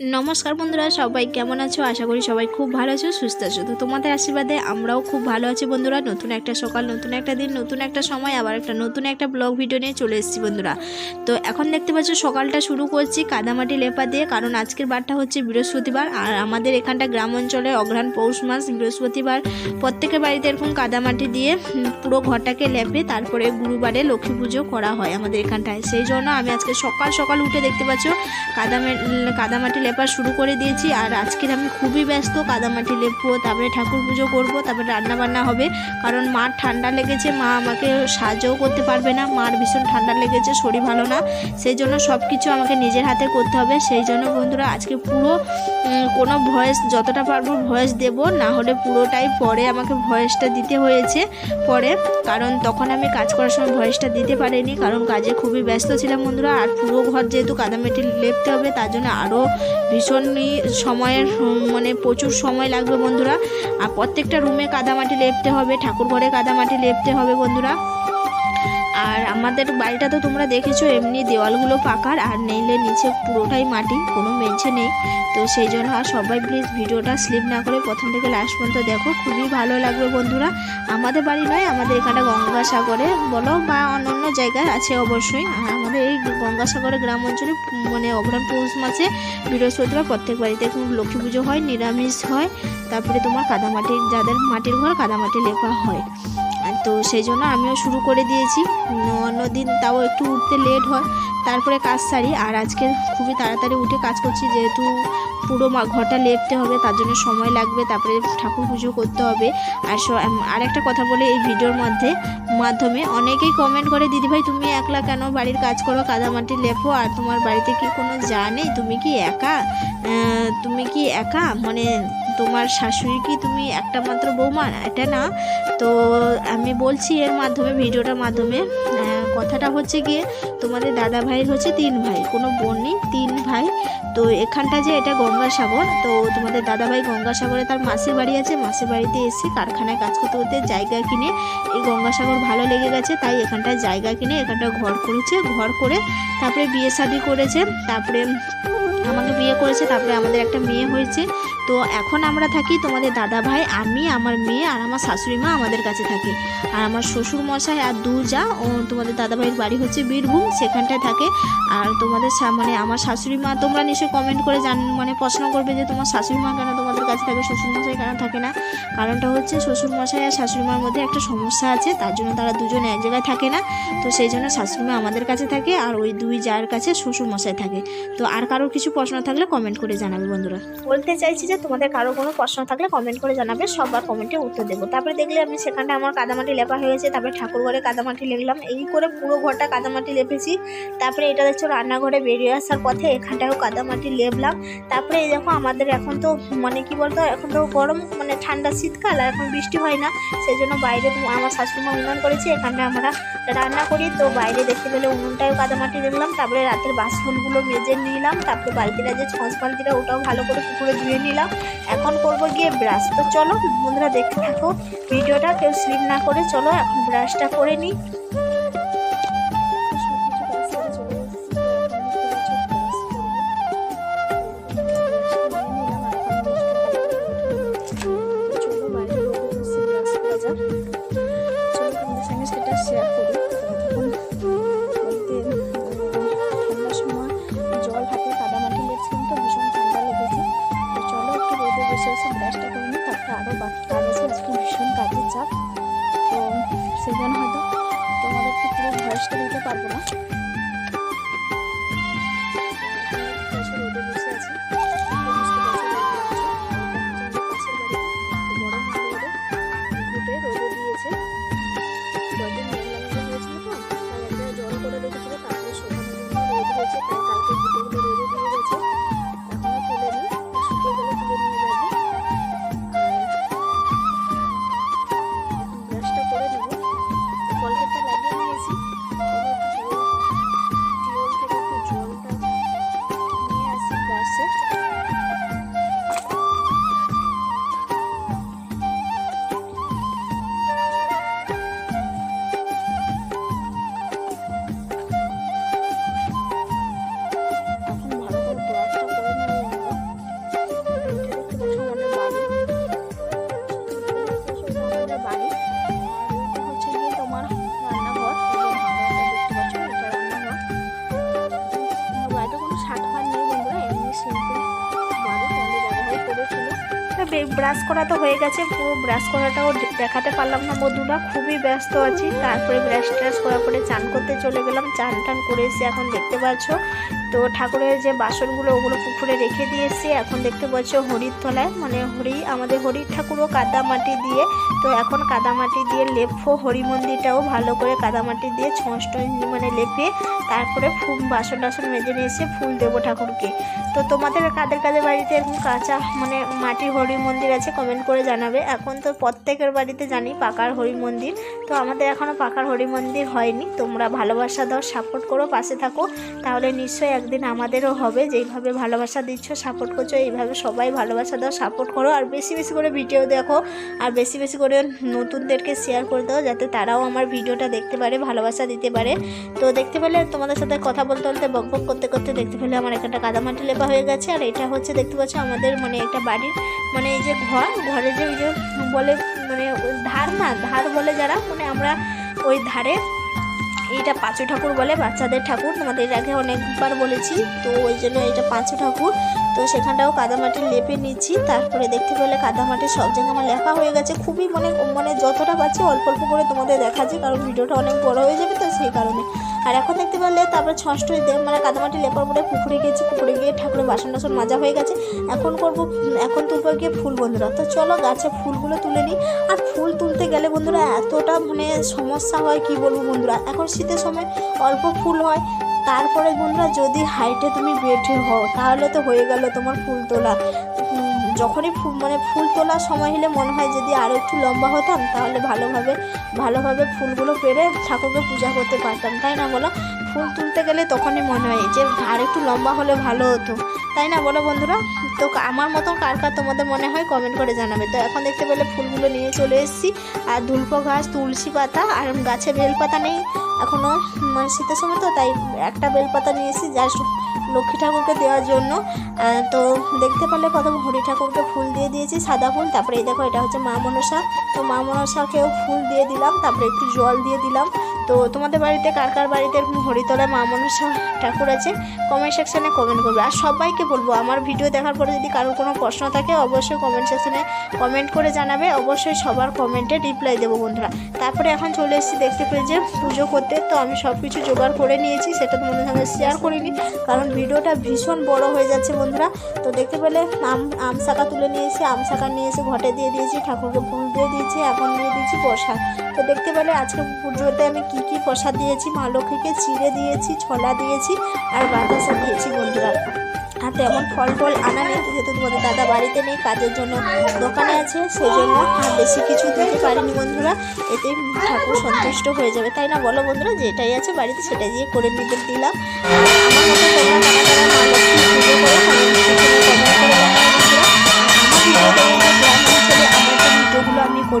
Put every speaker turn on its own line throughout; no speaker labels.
নমস্কার বন্ধুরা, সবাই কেমন আছো? আশা করি সবাই খুব ভালো আছো, সুস্থ আছো। তো তোমাদের আশীর্বাদে আমরাও খুব ভালো আছি বন্ধুরা। নতুন একটা সকাল, নতুন একটা দিন, নতুন একটা সময়, আবার একটা নতুন একটা ব্লগ ভিডিও নিয়ে চলে এসেছি বন্ধুরা। তো এখন দেখতে পাচ্ছ সকালটা শুরু করছি কাদামাটি লেপা দিয়ে, কারণ আজকের বারটা হচ্ছে বৃহস্পতিবার, আর আমাদের এখানটা গ্রাম অঞ্চলে অঘ্রাণ পৌষ মাস, বৃহস্পতিবার। প্রত্যেকের বাড়িতে এরকম কাদামাটি দিয়ে পুরো ঘরটাকে লেপে তারপরে গুরুবারে লক্ষ্মী পুজো করা হয় আমাদের এখানটায়। সেই জন্য আমি আজকে সকাল সকাল উঠে দেখতে পাচ্ছ কাদামে কাদামাটি লেপা শুরু করে দিয়েছি আর আজকের আমি খুবই ব্যস্ত কাদামাটি লেপবো, তারপরে ঠাকুর পুজো করব, তারপরে রান্না বান্না হবে। কারণ মার ঠান্ডা লেগেছে, মা আমাকে সাহায্যও করতে পারবে না, মার ভীষণ ঠান্ডা লেগেছে, শরীর ভালো না। সেই জন্য সব কিছু আমাকে নিজের হাতে করতে হবে। সেই জন্য বন্ধুরা আজকে পুরো কোনো ভয়েস যতটা পারব ভয়েস দেব, না হলে পুরোটাই পরে আমাকে ভয়েসটা দিতে হয়েছে পরে। কারণ তখন আমি কাজ করার সময় ভয়েসটা দিতে পারিনি, কারণ কাজে খুবই ব্যস্ত ছিলাম বন্ধুরা। আর পুরো ঘর যেহেতু কাদামাটি লেপতে হবে, তার জন্য আরও ভীষণই সময়ের মানে প্রচুর সময় লাগবে বন্ধুরা। আর প্রত্যেকটা রুমে কাদামাটি লেপতে হবে ঠাকুর ঘরে কাদামাটি লেপতে হবে বন্ধুরা। আর আমাদের বাড়িটা তো তোমরা দেখেছ, এমনি দেওয়ালগুলো পাকার, আর নেইলে নিচে পুরোটাই মাটি, কোনো মেঝে নেই। তো সেই জন্য আর সবাই প্লিজ ভিডিওটা স্লিপ না করে প্রথম থেকে লাস্ট পর্যন্ত দেখো, খুবই ভালো লাগবে বন্ধুরা। আমাদের বাড়ি নয়, আমাদের এখানে গঙ্গাসাগরে, বলো বা অন্য অন্য জায়গায় আছে অবশ্যই। আর আমাদের এই গঙ্গাসাগরে গ্রাম অঞ্চলে মানে অগ্রাম পৌষ মাসে বৃহস্পতিবার প্রত্যেক বাড়িতে লক্ষ্মী পুজো হয়, নিরামিষ হয়। তারপরে তোমার কাদামাটির যাদের মাটির ঘর, কাদামাটি লেপা হয়। তো সেই জন্য আমিও শুরু করে দিয়েছি। অন্য দিন তাও একটু উঠতে লেট হয়। তারপরে কাজ সারি। আর আজকে খুবই তাড়াতাড়ি উঠে কাজ করছি, যেহেতু পুরো ঘরটা লেপতে হবে, তার জন্য সময় লাগবে। তারপরে ঠাকুর পুজো করতে হবে। আর আর একটা কথা বলে এই ভিডিওর মধ্যে, মাধ্যমে অনেকেই কমেন্ট করে দিদিভাই তুমি একলা কেন বাড়ির কাজ করো? কাদামাটি লেপো। আর তোমার বাড়িতে কি কোনো যা নেই? তুমি কি একা? তুমি কি একা? মানে তোমার শাশুড়ি কি তুমি একটা মাত্র বৌমা? এটা না। তো আমি বলছি এর মাধ্যমে, ভিডিওটার মাধ্যমে কথাটা হচ্ছে গিয়ে তোমাদের দাদা ভাইয়ের হচ্ছে তিন ভাই, কোনো বোন নেই, তিন ভাই। তো এখানটা যে এটা গঙ্গাসাগর তো তোমাদের দাদা ভাই গঙ্গাসাগরে তার মাসির বাড়ি আছে, মাসির বাড়িতে এসে কারখানায় কাজ করতে করতে জায়গা কিনে, এই গঙ্গাসাগর ভালো লেগে গেছে, তাই এখানটায় জায়গা কিনে এখানটা ঘর করেছে, ঘর করে তারপরে বিয়ে শাদি করেছে, তারপরে আমাকে বিয়ে করেছে, তারপরে আমাদের একটা মেয়ে হয়েছে। তো এখন আমরা থাকি তোমাদের দাদা ভাই, আমি, আমার মেয়ে আর আমার শাশুড়ি মা আমাদের কাছে থাকে। আর আমার শ্বশুর মশাই আর দু যা ও তোমাদের দাদা ভাইয়ের বাড়ি হচ্ছে বীরভূম, সেখানটায় থাকে। আর তোমাদের মানে আমার শাশুড়ি মা তোমরা নিশ্চয়ই কমেন্ট করে জান মানে প্রশ্ন করবে যে তোমার শাশুড়ি মা কেন তোমাদের কাছে থাকে, শ্বশুর মশাই কেন থাকে না? কারণটা হচ্ছে শ্বশুর মশাই আর শাশুড়ি মার মধ্যে একটা সমস্যা আছে, তার জন্য তারা দুজন এক জায়গায় থাকে না। তো সেই জন্য শাশুড়ি মা আমাদের কাছে থাকে, আর ওই দুই যার কাছে শ্বশুর মশাই থাকে। তো আর কারোর কিছু প্রশ্ন থাকলে কমেন্ট করে জানাবে বন্ধুরা। বলতে চাইছি যে, তোমাদের কারও কোনো প্রশ্ন থাকলে কমেন্ট করে জানাবে, সবার কমেন্টে উত্তর দেবো। তারপরে দেখলে আমি সেখানটা আমার কাদামাটি লেপা হয়ে গেছে, তারপরে ঠাকুর ঘরে কাদামাটি লেগলাম এই করে পুরো ঘরটা কাদামাটি লেপেছি। তারপরে এটা দেখছ, রান্নাঘরে বেরিয়ে আসার পথে এখানটাও কাদামাটি লেপলাম। তারপরে দেখো, আমাদের এখন তো মানে কি বলতো, এখন তো গরম মানে ঠান্ডা শীতকাল, আর এখন বৃষ্টি হয় না। সেই জন্য বাইরে আমার শাশুড়িমা উনুন করেছে এখানটা আমরা রান্না করি। তো বাইরে দেখতে পেলে উনুনটাও কাদামাটি দেখলাম তারপরে রাতের বাসনগুলো মেজে নিলাম, তারপরে বালতিটা যে ছঁচ বালতিটা, ওটাও ভালো করে পুকুরে ধুয়ে নিলাম। এখন করব গিয়ে ব্রাশ। তো চলো, বন্ধুরা দেখতে থাকো ভিডিওটা, কেউ স্লিপ না করে চলো, এখন ব্রাশটা করে নিই। সেটা শেয়ার ব্রাশ করা তো হয়ে গেছে, পুরো ব্রাশ করাটাও দেখাতে পারলাম না বন্ধুরা, খুবই ব্যস্ত আছি। তারপরে ব্রাশ ট্রাশ করার পরে চান করতে চলে গেলাম, চান টান করে এসে এখন দেখতে পাচ্ছ তো ঠাকুরের যে বাসনগুলো, ওগুলো পুকুরে রেখে দিয়েছি। এখন দেখতে পাচ্ছ হরির তলায় মানে হরি, আমাদের হরির ঠাকুরও কাদা মাটি দিয়ে, তো এখন কাদা মাটি দিয়ে লেপো হরি মন্দিরটাও ভালো করে কাদা মাটি দিয়ে টঞ্চ মানে লেপে, তারপরে ফুল, বাসন টাসন মেজে নিয়ে এসে ফুল দেবো ঠাকুরকে। তো তোমাদের কাদের কাদের বাড়িতে এরকম কাঁচা মানে মাটির হরি মন্দির আছে কমেন্ট করে জানাবে। এখন তো প্রত্যেকের বাড়িতে জানি পাকার হরি মন্দির, তো আমাদের এখনও পাকার হরি মন্দির হয়নি। তোমরা ভালোবাসা দাও, সাপোর্ট করো, পাশে থাকো। তাহলে নিশ্চয়ই একদিন আমাদেরও হবে, যেইভাবে ভালোবাসা দিচ্ছ সাপোর্ট করছ, এইভাবে সবাই ভালোবাসা দাও সাপোর্ট করো। আর বেশি বেশি করে ভিডিও দেখো, আর বেশি বেশি করে নতুনদেরকে শেয়ার করে দাও, যাতে তারাও আমার ভিডিওটা দেখতে পারে, ভালোবাসা দিতে পারে। তো দেখতে পেলে তোমাদের সাথে কথা বলতে বলতে, বক বক করতে করতে দেখতে পেলে আমার একটা কাদামাটি লেপা হয়ে গেছে। আর এটা হচ্ছে দেখতে পাচ্ছ আমাদের মানে একটা বাড়ির মানে এই যে ঘর, ঘরে যে বলে মানে ধার না, ধার বলে যারা মানে আমরা ওই ধারে এইটা পাঁচু ঠাকুর বলে, বাচ্চাদের ঠাকুর। তোমাদের আগে অনেকবার বলেছি, তো ওই জন্য এটা পাঁচু ঠাকুর। তো সেখানটাও কাদামাটি লেপে নিচ্ছি, তারপরে দেখতে পেলে কাদামাটি সব জায়গায় আমার লেখা হয়ে গেছে। খুবই মানে মানে যতটা পাচ্ছি অল্প অল্প করে তোমাদের দেখাচ্ছি, কারণ ভিডিওটা অনেক বড় হয়ে যাবে তো সেই কারণে। আর এখন দেখতে পেলে তারপরে ষষ্ঠ মানে কাদামাটি লেপার পরে পুকুরে গেছি পুকুরে গিয়ে ঠাকুরের বাসন টাসন মাজা হয়ে গেছে। এখন করব, এখন তুলবো গিয়ে ফুল বন্ধুরা। তো চলো গাছে ফুলগুলো তুলে নিই। আর ফুল তুলতে গেলে বন্ধুরা এতটা মানে সমস্যা হয়, কি বলব বন্ধুরা? এখন শীতের সময় অল্প ফুল হয়। তারপরে বন্ধুরা যদি হাইটে তুমি বেটে হও, তাহলে তো হয়ে গেল তোমার ফুল তোলা। যখনই মানে ফুল তোলার সময় হলে মনে হয় যদি আরও একটু লম্বা হতাম, তাহলে ভালোভাবে ভালোভাবে ফুলগুলো পেরে ঠাকুরকে পূজা করতে পারতাম, তাই না বলো? ফুল তুলতে গেলে তখনই মনে হয় যে আর একটু লম্বা হলে ভালো হতো, তাই না বলো বন্ধুরা? তো আমার মতো কার কার তোমাদের মনে হয় কমেন্ট করে জানাবে। তো এখন দেখতে পেলে ফুলগুলো নিয়ে চলে এসেছি, আর দুল্প ঘাস, তুলসী পাতা, আর গাছে বেলপাতা নেই এখনও মানে শীতের সময় তো, তাই একটা বেলপাতা নিয়ে এসেছি জাস্ট লক্ষ্মী ঠাকুরকে দেওয়ার জন্য তো দেখতে পারলে প্রথম হরি ঠাকুরকে ফুল দিয়ে দিয়েছি, সাদা ফুল। তারপরে এই দেখো, এটা হচ্ছে মা মনসা। তো মা মনসাকেও ফুল দিয়ে দিলাম, তারপরে একটু জল দিয়ে দিলাম। তো তোমাদের বাড়িতে কার কার বাড়িতে এরকম হরিতলায় মা মনসা ঠাকুর আছে? কমেন্ট সেকশানে কমেন্ট করবে। আর সবাইকে বলব, আমার ভিডিও দেখার পরে যদি কারোর কোনো প্রশ্ন থাকে, অবশ্যই কমেন্ট সেকশানে কমেন্ট করে জানাবে। অবশ্যই সবার কমেন্টে রিপ্লাই দেবো বন্ধুরা। তারপরে এখন চলে এসেছি, দেখতে পেয়ে যে পুজো করতে। তো আমি সব কিছু জোগাড় করে নিয়েছি, সেটা তোমাদের সঙ্গে শেয়ার করিনি। কারণ ভিডিওটা ভীষণ বড় হয়ে যাচ্ছে বন্ধুরা। তো দেখতে পেলে আম আম শাখা তুলে নিয়েছি, আম শাখা নিয়ে এসে ঘটে দিয়ে দিয়েছি, ঠাকুরকে ফুল দিয়ে দিয়েছি, এখন দিয়ে দিয়েছি প্রসাদ। তো দেখতে পেলে আজকে পুজোতে আমি কি কি প্রসাদ দিয়েছি, মা লক্ষ্মীকে চিড়ে দিয়েছি, ছলা দিয়েছি আর বাতাসা দিয়েছি বন্ধুরা। আর তেমন ফল টল আনা নেই, যেহেতু তোমাদের দাদা বাড়িতে নেই, কাজের জন্য দোকানে আছে সেই জন্য আর বেশি কিছু দিতে পারিনি বন্ধুরা। এতেই ঠাকুর সন্তুষ্ট হয়ে যাবে। তাই না বলো বন্ধুরা, যেটাই আছে বাড়িতে সেটাই দিয়ে করে নিতে দিলাম। আমার মতো তোমরা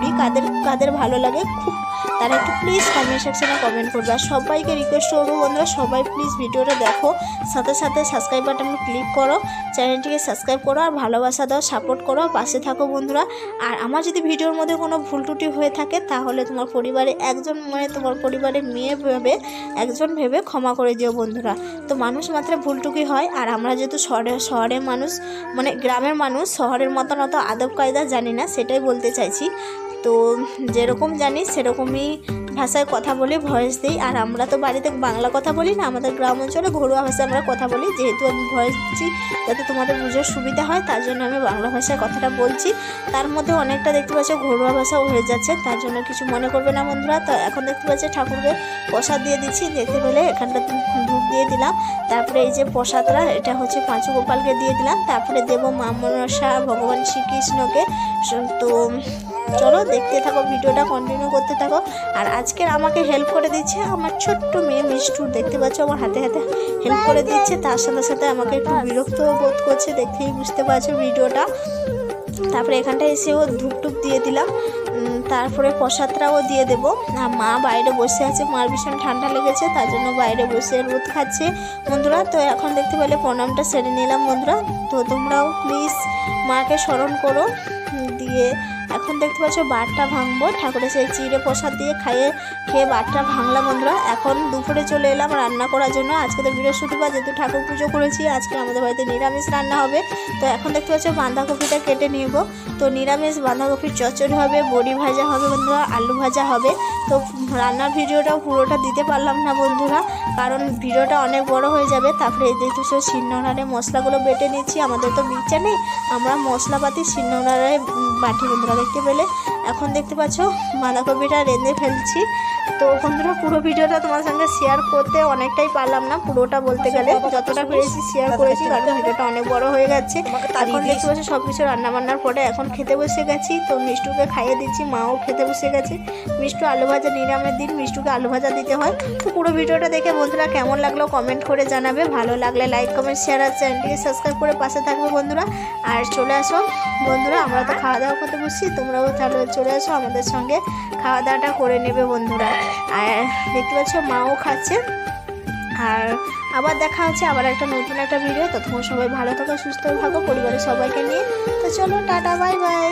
করি, কাদের কাদের ভালো লাগে, খুব তারা একটু প্লিজ কমেন্ট সেকশনে কমেন্ট করবে। আর সবাইকে রিকোয়েস্ট করব বন্ধুরা, সবাই প্লিজ ভিডিওটা দেখো। সাথে সাথে সাবস্ক্রাইব বাটনে ক্লিক করো চ্যানেলটিকে সাবস্ক্রাইব করো আর ভালোবাসা দাও সাপোর্ট করো, পাশে থাকো বন্ধুরা। আর আমার যদি ভিডিওর মধ্যে কোনো ভুল ত্রুটি হয়ে থাকে, তাহলে তোমার পরিবারে একজন মানে তোমার পরিবারের মেয়ে ভেবে, একজন ভেবে ক্ষমা করে দিও বন্ধুরা। তো মানুষ মাত্র ভুলটুকি হয়, আর আমরা যেহেতু শহরে শহরের মানুষ মানে গ্রামের মানুষ, শহরের মতন অত আদব কায়দা জানি না, সেটাই বলতে চাইছি। তো যেরকম জানি সেরকমই ভাষায় কথা বলে ভয়েস দিই। আর আমরা তো বাড়িতে বাংলা কথা বলি না, আমাদের গ্রাম অঞ্চলে ঘরোয়া ভাষায় আমরা কথা বলি। যেহেতু আমি ভয়েস দিচ্ছি, যাতে তোমাদের বুঝার সুবিধা হয়, তার জন্য আমি বাংলা ভাষায় কথাটা বলছি। তার মধ্যে অনেকটা দেখতে পাচ্ছ ঘরোয়া ভাষাও হয়ে যাচ্ছে, তার জন্য কিছু মনে করবে না বন্ধুরা। তো এখন দেখতে পাচ্ছি ঠাকুরকে প্রসাদ দিয়ে দিচ্ছি, দেখতে পেলে এখানটা ধূপ দিয়ে দিলাম। তারপরে এই যে প্রসাদটা, এটা হচ্ছে পাঁচু গোপালকে দিয়ে দিলাম। তারপরে দেবো মা মনসা ভগবান শ্রীকৃষ্ণকে। তো, চলো দেখতে থাকো, ভিডিওটা কন্টিনিউ করতে থাকো। আর আজকের আমাকে হেল্প করে দিচ্ছে আমার ছোট্ট মেয়ে মিষ্টু। দেখতে পাচ্ছ আমার হাতে হাতে হেল্প করে দিচ্ছে। তার সাথে সাথে আমাকে একটু বিরক্ত বোধ করছে, দেখতেই বুঝতে পারছ ভিডিওটা। তারপরে এখানটায় এসেও ধূপ টুপ দিয়ে দিলাম। তারপরে প্রসাদটাও দিয়ে দেবো। মা বাইরে বসে আছে, মার ভীষণ ঠান্ডা লেগেছে, তার জন্য বাইরে বসে রোদ খাচ্ছে। বন্ধুরা, তো এখন দেখতে পেলে প্রণামটা সেরে নিলাম বন্ধুরা। তো তোমরাও প্লিজ মাকে স্মরণ করো। দিয়ে এখন দেখতে পাচ্ছ বারটা ভাঙবো। ঠাকুরের সেই চিড়ে প্রসাদ দিয়ে খাইয়ে খেয়ে বারটা ভাঙলাম বন্ধুরা এখন দুপুরে চলে এলাম রান্না করার জন্য। আজকে তো বৃহস্পতিবার, যেহেতু ঠাকুর পুজো করেছি, আজকে আমাদের বাড়িতে নিরামিষ রান্না হবে। তো এখন দেখতে পাচ্ছ বাঁধাকপিটা কেটে নিব। তো নিরামিষ বাঁধাকপির চচ্চড়ি হবে, বড়ি ভাজা হবে বন্ধুরা, আলু ভাজা হবে। তো রান্নার ভিডিওটা পুরোটা দিতে পারলাম না বন্ধুরা, কারণ ভিডিওটা অনেক বড় হয়ে যাবে। তারপরে এই দেখতে পাচ্ছ শিলনোড়ারে মশলাগুলো বেটে নিচ্ছি। আমাদের তো মিক্সচার নেই, আমরা মশলাপাতি শিলনোড়ারে বাটি বন্ধুরা দেখতে পেলে। এখন দেখতে পাচ্ছ বাঁধাকপিটা রেঁধে ফেলছি। তো বন্ধুরা পুরো ভিডিওটা তোমার সঙ্গে শেয়ার করতে অনেকটাই পারলাম না পুরোটা বলতে গেলে। যতটা পেরেছি শেয়ার করেছি কারণ ভিডিওটা অনেক বড় হয়ে গেছে। এখন দেখতে পাচ্ছি সব কিছু রান্নাবান্নার পরে এখন খেতে বসে গেছি। তো মিষ্টুকে খাইয়ে দিচ্ছি মাও খেতে বসে গেছে। মিষ্টু আলু ভাজা নিরামের দিন মিষ্টুকে আলু ভাজা দিতে হয়। তো পুরো ভিডিওটা দেখে বন্ধুরা কেমন লাগল কমেন্ট করে জানাবে। ভালো লাগলে লাইক কমেন্ট শেয়ার আর চ্যানেলটিকে সাবস্ক্রাইব করে পাশে থাকবে বন্ধুরা। আর চলে আসো। বন্ধুরা আমরা তো খাওয়া দাওয়া করতে বসছি তোমরাও তাহলে চলে আসো আমাদের সঙ্গে খাওয়া দাওয়াটা করে নেবে বন্ধুরা। আর দেখতে পাচ্ছ, মাও খাচ্ছে। আর আবার দেখা হচ্ছে আবার একটা নতুন একটা ভিডিও ততক্ষণ সবাই ভালো থাকো, সুস্থ থাকো, পরিবারের সবাইকে নিয়ে। তো চলো, টাটা বাই বাই